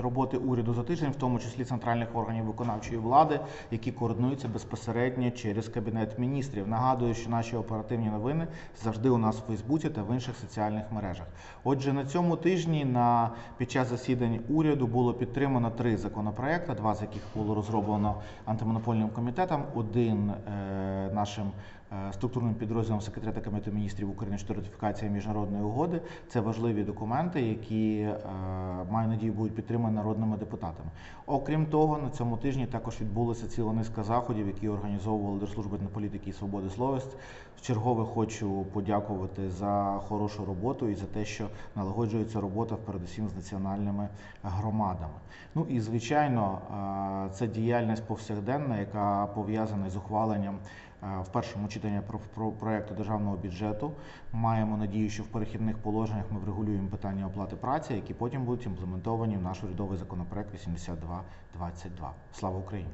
Роботи уряду за тиждень, в тому числі центральних органів виконавчої влади, які координуються безпосередньо через кабінет міністрів. Нагадую, що наші оперативні новини завжди у нас в Фейсбуці та в інших соціальних мережах. Отже, на цьому тижні на під час засідань уряду було підтримано три законопроекти, два з яких було розроблено антимонопольним комітетом, один е, нашим е, структурним підрозділом секретаріата Кабінету міністрів України щодо ратифікації міжнародної угоди. Це важливі документи, які е, маю надію будуть підтримані народними депутатами. Окрім того, на цьому тижні також відбулася ціла низка заходів, які організовували Держслужба політики і свободи словест. Вчергове хочу подякувати за хорошу роботу і за те, що налагоджується робота передусім з національними громадами. Ну і звичайно, е, це діяльність повсякденна, яка пов'язана з ухваленням в першому читанні про, про проекту державного бюджету. Маємо надію, що в перехідних положеннях ми врегулюємо питання оплати праці, які потім будуть імплементовані в наш урядовий законопроект 8222. Слава Україні!